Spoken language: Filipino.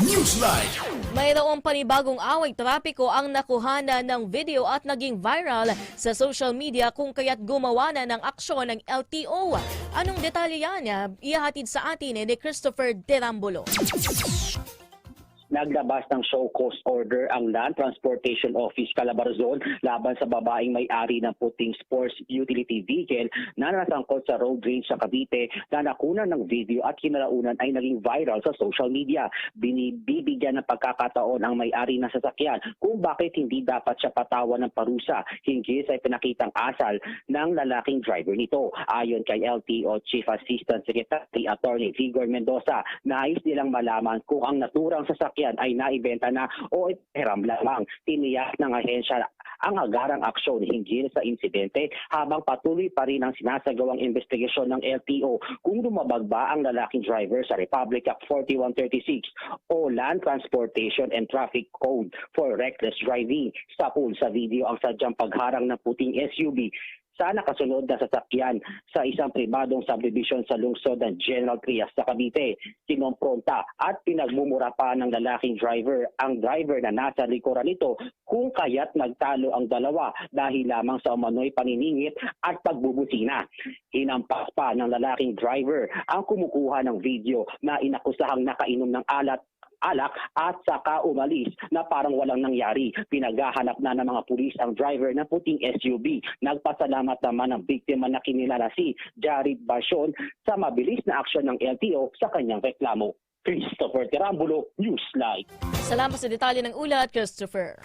Newsline. Mayroong panibagong away trapiko ang nakuhana ng video at naging viral sa social media kung kaya't gumawa na ng aksyon ng LTO. Anong detalye yan? Ihahatid sa atin ni Christopher Derambulo. Naglabas ng show cause order ang Land Transportation Office Calabarzon laban sa babaeng may-ari ng puting sports utility vehicle na nasangkot sa road rage sa Cavite na nakunan ng video at kinalaunan ay naging viral sa social media. Binibigyan ng pagkakataon ang may-ari ng sasakyan kung bakit hindi dapat siya patawan ng parusa hinggil sa pinakitang asal ng lalaking driver nito. Ayon kay LTO Chief Assistant Secretary Attorney Vigor Mendoza, nais nilang malaman kung ang naturang sasakyan ay naibenta na o hiram lamang. Tiniyak ng ahensya ang agarang aksyon hinggil sa insidente habang patuloy pa rin ang sinasagawang investigasyon ng LTO kung lumabag ba ang lalaking driver sa Republic Act 4136 o Land Transportation and Traffic Code for reckless driving. Sa pool sa video ang sadyang pagharang ng puting SUV sa nakasunod na sasakyan sa isang pribadong subdivision sa lungsod ng General Trias sa Cavite. Kinompronta at pinagmumura pa ng lalaking driver ang driver na nasa likuran nito kung kaya't nagtalo ang dalawa dahil lamang sa umano'y paniningit at pagbubusina. Hinampas pa ng lalaking driver ang kumukuha ng video na inakusahang nakainom ng alat alak at saka umalis na parang walang nangyari. Pinaghahanap na ng mga pulis ang driver ng puting SUV. Nagpasalamat naman ang biktima na kinilala si Jared Basyon sa mabilis na aksyon ng LTO sa kanyang reklamo. Christopher Tirambulo, Newsline. Salamat sa detalye ng ulat, Christopher.